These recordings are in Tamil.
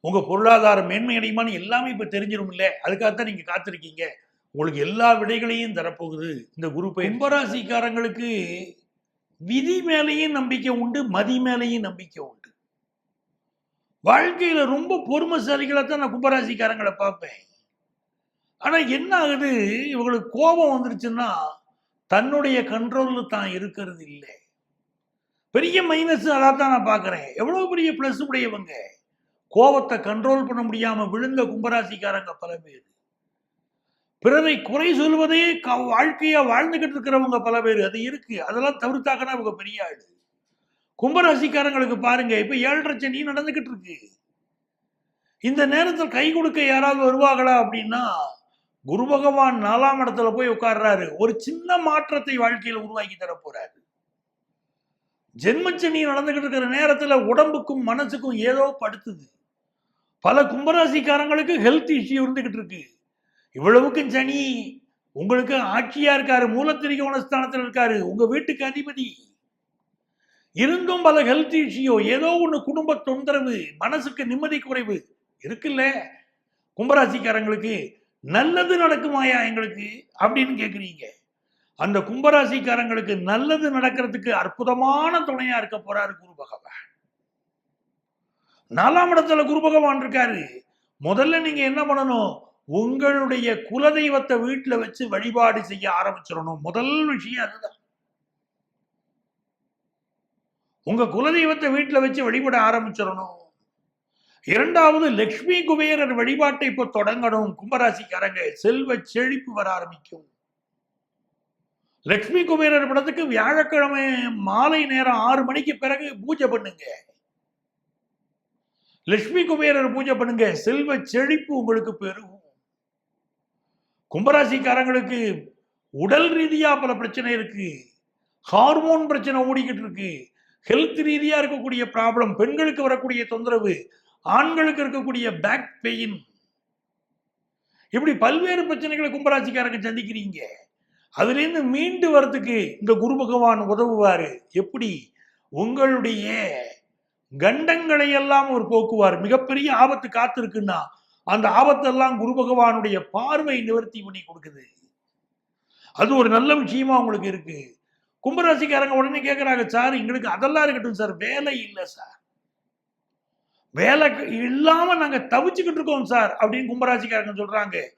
உங்க பொருளாதாரம் மேன்மை அடையுமான்னு எல்லாமே இப்ப தெரிஞ்சிடும் இல்ல அதுக்காகத்தான் நீங்க காத்திருக்கீங்க. உங்களுக்கு எல்லா விடைகளையும் தரப்போகுது. இந்த குரு கும்பராசிக்காரங்களுக்கு விதி மேலேயும் நம்பிக்கை உண்டு மதி மேலேயும் நம்பிக்கை உண்டு. வாழ்க்கையில ரொம்ப பொறுமைசாலிகளை தான் நான் கும்பராசிக்காரங்களை பார்ப்பேன். ஆனா என்ன ஆகுது? இவங்களுக்கு கோபம் வந்துருச்சுன்னா தன்னுடைய கண்ட்ரோல்ல தான் இருக்கிறது இல்லை. பெரிய மைனஸ் அதான் தான் நான் பார்க்குறேன். எவ்வளோ பெரிய ப்ளஸ் உடையவங்க? கோபத்தை கண்ட்ரோல் பண்ண முடியாம விழுந்த கும்பராசிக்காரங்க பல பேர். பிறரை குறை சொல்வதே க- வாழ்க்கையா வாழ்ந்துகிட்டு இருக்கிறவங்க பல பேர். அது இருக்கு. அதெல்லாம் தவிர்த்தாக்கனா இவங்க பெரிய ஆளு. கும்பராசிக்காரங்களுக்கு பாருங்க இப்ப ஏழரை சனி நடந்துகிட்டு இருக்கு. இந்த நேரத்தில் கை கொடுக்க யாராவது வருவாங்களா அப்படின்னா குரு பகவான் நாலாம் இடத்துல போய் உட்கார்றாரு. ஒரு சின்ன மாற்றத்தை வாழ்க்கையில் உருவாக்கி தர போறாரு. ஜென்மச்சனி நடந்துகிட்டு இருக்கிற நேரத்துல உடம்புக்கும் மனசுக்கும் ஏதோ படுத்துது. பல கும்பராசிக்காரங்களுக்கு ஹெல்த் இஷ்யூ இருந்துகிட்டு இருக்கு. இவ்வளவுக்கும் சனி உங்களுக்கு ஆட்சியா இருக்காரு மூலத்திரிகோண ஸ்தானத்தில் இருக்காரு உங்க வீட்டுக்கு அதிபதி. இருந்தும் பல ஹெல்த் இஷ்யூ ஏதோ ஒண்ணு குடும்ப தொந்தரவு மனசுக்கு நிம்மதி குறைவு இருக்குல்ல? கும்பராசிக்காரங்களுக்கு நல்லது நடக்குமாயா எங்களுக்கு அப்படின்னு கேட்குறீங்க அந்த கும்பராசிக்காரங்களுக்கு நல்லது நடக்கிறதுக்கு அற்புதமான துணையா இருக்க போறாரு குரு பகவான். நாலாம் இடத்துல குரு பகவான் இருக்காரு. முதல்ல நீங்க என்ன பண்ணணும்? உங்களுடைய குலதெய்வத்தை வீட்டுல வச்சு வழிபாடு செய்ய ஆரம்பிச்சிடணும். முதல் விஷயம் அதுதான். உங்க குலதெய்வத்தை வீட்டில் வச்சு வழிபட ஆரம்பிச்சிடணும். இரண்டாவது லக்ஷ்மி குபேரர் வழிபாட்டை இப்போ தொடங்கணும். கும்பராசிக்காரங்க செல்வ செழிப்பு வர ஆரம்பிக்கும். லக்ஷ்மி குபேரர் படத்துக்கு வியாழக்கிழமை மாலை நேரம் ஆறு மணிக்கு பிறகு பூஜை பண்ணுங்க. லட்சுமி குபேரர் பூஜை பண்ணுங்க. செல்வ செழிப்பு உங்களுக்கு பெருகும். கும்பராசிக்காரங்களுக்கு உடல் ரீதியா பல பிரச்சனை இருக்கு. ஹார்மோன் பிரச்சனை ஓடிக்கிட்டு இருக்கு. ஹெல்த் ரீதியா இருக்கக்கூடிய ப்ராப்ளம் பெண்களுக்கு வரக்கூடிய தொந்தரவு ஆண்களுக்கு இருக்கக்கூடிய பேக் பெயின் இப்படி பல்வேறு பிரச்சனைகளை கும்பராசிக்காரங்க சந்திக்கிறீங்க. அதுலேருந்து மீண்டு வரத்துக்கு இந்த குரு பகவான் உதவுவாரு. எப்படி? உங்களுடைய கண்டங்களை எல்லாம் ஒரு போக்குவார். மிகப்பெரிய ஆபத்து காத்திருக்குன்னா அந்த ஆபத்தெல்லாம் குரு பகவானுடைய பார்வை நிவர்த்தி பண்ணி கொடுக்குது. அது ஒரு நல்ல விஷயமா உங்களுக்கு இருக்கு. கும்பராசிக்காரங்க உடனே கேட்குறாங்க சார் எங்களுக்கு அதெல்லாம் இருக்கட்டும் சார் வேலை இல்லை சார். வேலை இல்லாம நாங்க தவிச்சுக்கிட்டு இருக்கோம் சார் அப்படின்னு கும்பராசிக்காரங்க சொல்றாங்க.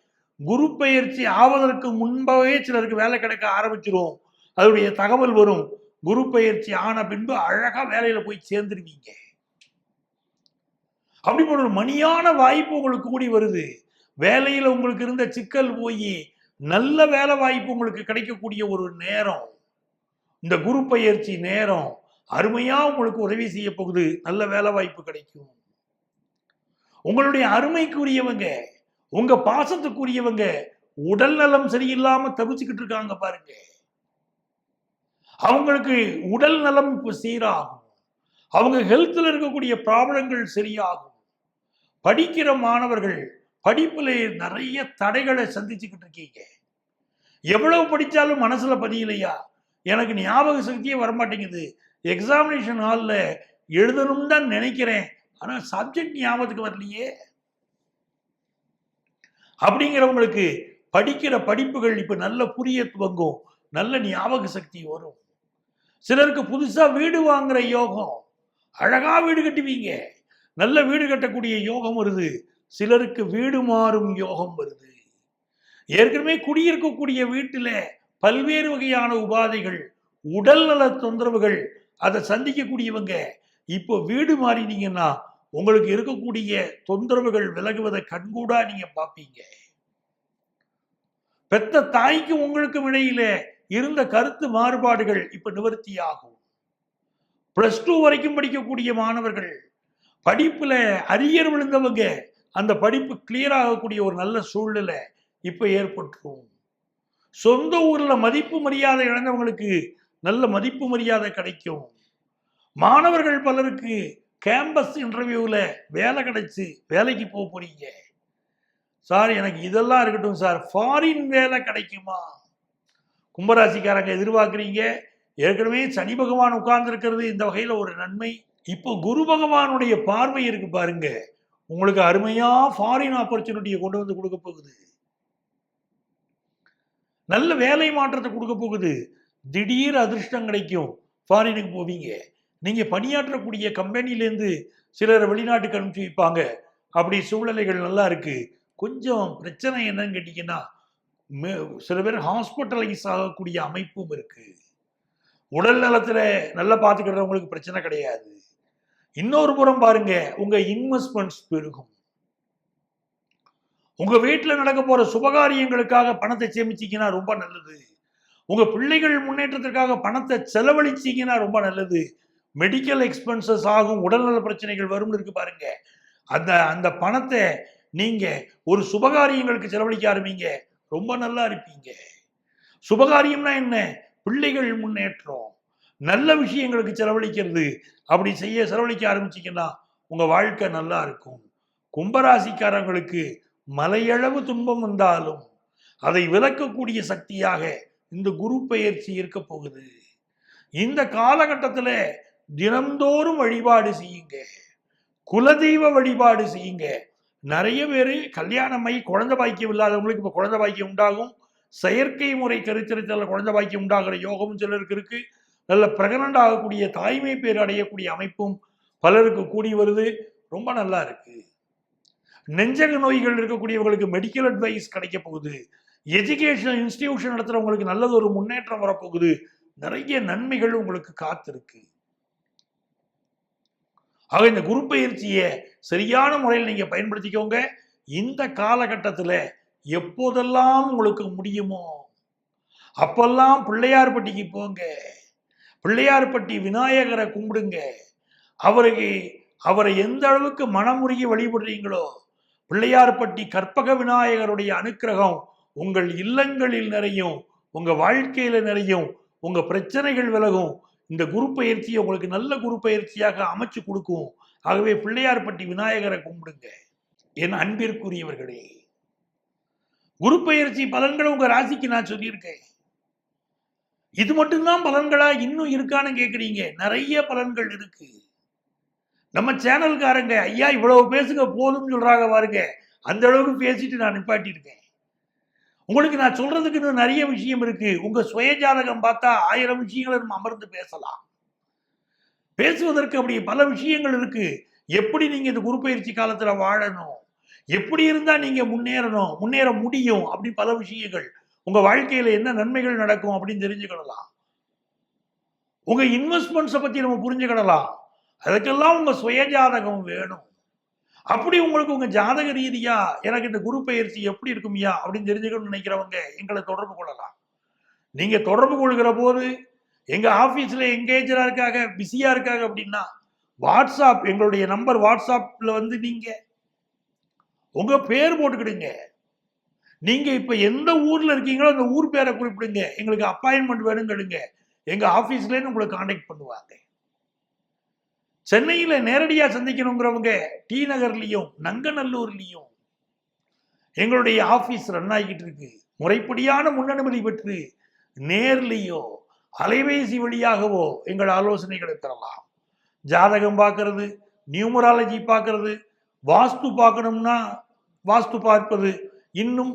குரு பயிற்சி ஆவதற்கு முன்பாகவே சிலருக்கு வேலை கிடைக்க ஆரம்பிச்சிரும். அதனுடைய தகவல் வரும். குரு பயிற்சி ஆன பின்பு அழகா வேலையில போய் சேர்ந்துருவீங்க. அப்படி ஒரு மணியான வாய்ப்பு உங்களுக்கு கூடி வருது. வேலையில உங்களுக்கு இருந்த சிக்கல் போய் நல்ல வேலை வாய்ப்பு உங்களுக்கு கிடைக்கக்கூடிய ஒரு நேரம். இந்த குரு பயிற்சி நேரம் அருமையா உங்களுக்கு உதவி செய்ய போகுது. நல்ல வேலை வாய்ப்பு கிடைக்கும். உங்களுடைய அருமைக்குரியவங்க உங்க பாசத்துக்குரியவங்க உடல் நலம் சரியில்லாம தவிச்சுக்கிட்டு இருக்காங்க பாருங்க. அவங்களுக்கு உடல் நலம் இப்போ சீராகும். அவங்க ஹெல்த்தில் இருக்கக்கூடிய ப்ராப்ளங்கள் சரியாகும். படிக்கிற மாணவர்கள் படிப்புல நிறைய தடைகளை சந்திச்சுக்கிட்டு இருக்கீங்க. எவ்வளவு படித்தாலும் மனசுல பதியலையா? எனக்கு ஞாபக சக்தியே வரமாட்டேங்குது. எக்ஸாமினேஷன் ஹாலில் எழுதணும்னு தான் நினைக்கிறேன். ஆனால் சப்ஜெக்ட் ஞாபகத்துக்கு வரலையே. அப்படிங்கிறவங்களுக்கு படிக்கிற படிப்புகள் இப்போ நல்ல புரிய துவங்கும். நல்ல ஞாபக சக்தி வரும். சிலருக்கு புதுசாக வீடு வாங்குற யோகம். அழகாக வீடு கட்டுவீங்க. நல்ல வீடு கட்டக்கூடிய யோகம் வருது. சிலருக்கு வீடு மாறும் யோகம் வருது. ஏற்கனவே குடியிருக்கக்கூடிய வீட்டுல பல்வேறு வகையான உபாதைகள் உடல்நல தொந்தரவுகள் அதை சந்திக்கக்கூடியவங்க இப்போ வீடு மாறினீங்கன்னா உங்களுக்கு இருக்கக்கூடிய தொந்தரவுகள் விலகுவதை கண்கூடா நீங்க பார்ப்பீங்க. பெத்த தாய்க்கும் உங்களுக்கும் இடையில இருந்த கருத்து மாறுபாடுகள் இப்ப நிவர்த்தி ஆகும் பிளஸ் டூ வரைக்கும் படிக்கக்கூடிய மாணவர்கள் படிப்பில் அரியர் விழுந்தவங்க அந்த படிப்பு கிளியர் ஆகக்கூடிய ஒரு நல்ல சூழ்நிலை இப்போ ஏற்பட்டுரும். சொந்த ஊரில் மதிப்பு மரியாதை இழந்தவங்களுக்கு நல்ல மதிப்பு மரியாதை கிடைக்கும். மாணவர்கள் பலருக்கு கேம்பஸ் இன்டர்வியூவில் வேலை கிடைச்சி வேலைக்கு போக போறீங்க. சார் எனக்கு இதெல்லாம் இருக்கட்டும் சார். ஃபாரின் வேலை கிடைக்குமா? கும்பராசிக்காரங்க எதிர்பார்க்குறீங்க. ஏற்கனவே சனி பகவான் உட்கார்ந்துருக்கிறது. இந்த வகையில் ஒரு நன்மை. இப்போ குரு பகவானுடைய பார்வை இருக்கு பாருங்க. உங்களுக்கு அருமையா ஃபாரின் ஆப்பர்ச்சுனிட்டியை கொண்டு வந்து கொடுக்க போகுது. நல்ல வேலை மாற்றத்தை கொடுக்க போகுது. திடீர் அதிர்ஷ்டம் கிடைக்கும். ஃபாரினுக்கு போவீங்க. நீங்க பணியாற்றக்கூடிய கம்பெனிலேருந்து சிலர் வெளிநாட்டுக்கு அனுப்பிச்சு வைப்பாங்க. அப்படி சூழ்நிலைகள் நல்லா இருக்கு. கொஞ்சம் பிரச்சனை என்னன்னு கேட்டீங்கன்னா சில பேர் ஹாஸ்பிட்டலைஸ் ஆகக்கூடிய அமைப்பும் இருக்கு. உடல் நலத்துல நல்லா பார்த்துக்கிறவங்களுக்கு பிரச்சனை கிடையாது. இன்னொரு புறம் பாருங்க உங்க இன்வெஸ்ட்மெண்ட்ஸ் பெருகும். உங்க வீட்டில் நடக்க போற சுபகாரியங்களுக்காக பணத்தை சேமிச்சீங்கன்னா ரொம்ப நல்லது. உங்க பிள்ளைகள் முன்னேற்றத்திற்காக பணத்தை செலவழிச்சீங்கன்னா ரொம்ப நல்லது. மெடிக்கல் எக்ஸ்பென்சஸ் ஆகும் உடல்நல பிரச்சனைகள் வரும்னு இருக்கு பாருங்க. அந்த அந்த பணத்தை நீங்க ஒரு சுபகாரியங்களுக்கு செலவழிக்க ஆரம்பிங்க ரொம்ப நல்லா இருப்பீங்க. சுபகாரியம்னா என்ன? பிள்ளைகள் முன்னேற்றம். நல்ல விஷயங்களுக்கு செலவழிக்கிறது. அப்படி செய்ய செலவழிக்க ஆரம்பிச்சீங்கன்னா உங்கள் வாழ்க்கை நல்லா இருக்கும். கும்பராசிக்காரங்களுக்கு மலையளவு துன்பம் வந்தாலும் அதை விலக்கக்கூடிய சக்தியாக இந்த குரு பெயர்ச்சி இருக்க போகுது. இந்த காலகட்டத்தில் தினந்தோறும் வழிபாடு செய்யுங்க. குலதெய்வ வழிபாடு செய்யுங்க. நிறைய பேர் கல்யாணமாய் குழந்தை பாக்கியம் இல்லாதவங்களுக்கு இப்போ குழந்தை பாக்கியம் உண்டாகும். செயற்கை முறை கருத்தரித்தல குழந்தை பாக்கியம் உண்டாகிற யோகமும் சிலருக்கு இருக்குது நல்ல பிரெக்னண்ட் ஆகக்கூடிய தாய்மை பேர் அடையக்கூடிய அமைப்பும் பலருக்கு கூடி வருது. ரொம்ப நல்லா இருக்கு. நெஞ்சக நோய்கள் இருக்கக்கூடியவங்களுக்கு மெடிக்கல் அட்வைஸ் கிடைக்க போகுது. எஜுகேஷன் இன்ஸ்டிடியூஷன் நடத்துறவங்களுக்கு நல்லது ஒரு முன்னேற்றம் வரப்போகுது. நிறைய நன்மைகள் உங்களுக்கு காத்திருக்கு. ஆக இந்த குரு பயிற்சியை சரியான முறையில் நீங்க பயன்படுத்திக்கோங்க. இந்த காலகட்டத்தில் எப்போதெல்லாம் உங்களுக்கு முடியுமோ அப்பெல்லாம் பிள்ளையார்பட்டிக்கு போங்க. பிள்ளையார்பட்டி விநாயகரை கும்பிடுங்க. அவருக்கு அவரை எந்த அளவுக்கு மனமுருகி வழிபடுறீங்களோ பிள்ளையார்பட்டி கற்பக விநாயகருடைய அனுக்கிரகம் உங்கள் இல்லங்களில் நிறையும் உங்க வாழ்க்கையில நிறையும் உங்க பிரச்சனைகள் விலகும். இந்த குரு பயிற்சி உங்களுக்கு நல்ல குரு பயிற்சியாக அமைச்சு கொடுக்கும். ஆகவே பிள்ளையார்பட்டி விநாயகரை கும்பிடுங்க. என் அன்பிற்குரியவர்களே குரு பயிற்சி பலன்களை உங்க ராசிக்கு நான் சொல்லியிருக்கேன். இது மட்டும்தான் பலன்களா இன்னும் இருக்கான்னு கேட்குறீங்க நிறைய பலன்கள் இருக்கு. நம்ம சேனல்காரங்க ஐயா இவ்வளவு பேசுங்க போதும்னு சொல்றாங்க பாருங்க. அந்த அளவுக்கு பேசிட்டு நான் நிப்பாட்டியிருக்கேன் உங்களுக்கு நான் சொல்றதுக்கு இன்னும் நிறைய விஷயம் இருக்கு. உங்க சுயஜாதகம் பார்த்தா ஆயிரம் விஷயங்களை நம்ம அமர்ந்து பேசலாம். பேசுவதற்கு அப்படி பல விஷயங்கள் இருக்கு. எப்படி நீங்க இந்த குரு பயிற்சி காலத்துல வாழணும்? எப்படி இருந்தா நீங்க முன்னேறணும்? முன்னேற முடியும்? அப்படி பல விஷயங்கள். உங்க வாழ்க்கையில என்ன நன்மைகள் நடக்கும் அப்படின்னு தெரிஞ்சுக்கிடலாம் உங்க இன்வெஸ்ட்மெண்ட்ஸை பத்தி நம்ம புரிஞ்சுக்கிடலாம் அதுக்கெல்லாம் உங்க சுய ஜாதகம் வேணும். அப்படி உங்களுக்கு உங்க ஜாதக ரீதியா எனக்கு இந்த குரு பயிற்சி எப்படி இருக்கும்யா அப்படின்னு தெரிஞ்சுக்கணும்னு நினைக்கிறவங்க எங்களை தொடர்பு கொள்ளலாம். நீங்க தொடர்பு கொள்கிற போது எங்க ஆபீஸ்ல எங்கேஜரா இருக்காங்க பிஸியா இருக்காங்க அப்படின்னா வாட்ஸ்அப் எங்களுடைய நம்பர் வாட்ஸ்அப்ல வந்து நீங்க உங்க பேர் போட்டுக்கிடுங்க. நீங்கள் இப்போ எந்த ஊரில் இருக்கீங்களோ அந்த ஊர் பேரை குறிப்பிடுங்க. எங்களுக்கு அப்பாயின்மெண்ட் வேணுங்கிடுங்க எங்கள் ஆஃபீஸ்லேருந்து உங்களை காண்டாக்ட் பண்ணுவாங்க. சென்னையில் நேரடியாக சந்திக்கணுங்கிறவங்க டி நகர்லேயும் நங்கநல்லூர்லேயும் எங்களுடைய ஆஃபீஸ் ரன் ஆகிட்டு இருக்கு. முறைப்படியான முன்னனுமதி பெற்று நேர்லேயோ அலைபேசி வழியாகவோ எங்கள் ஆலோசனைகளை தரலாம். ஜாதகம் பார்க்கறது நியூமராலஜி பார்க்கறது வாஸ்து பார்க்கணும்னா வாஸ்து பார்ப்பது இன்னும்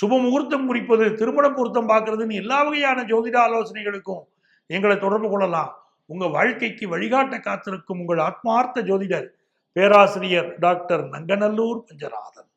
சுப முகூர்த்தம் குறிப்பது திருமண பொருத்தம் பார்க்கறதுன்னு எல்லா வகையான ஜோதிட ஆலோசனைகளுக்கும் எங்களை தொடர்பு கொள்ளலாம். உங்க வாழ்க்கைக்கு வழிகாட்ட காத்திருக்கும் உங்கள் ஆத்மார்த்த ஜோதிடர் பேராசிரியர் டாக்டர் நங்கநல்லூர் பஞ்சநாதன்.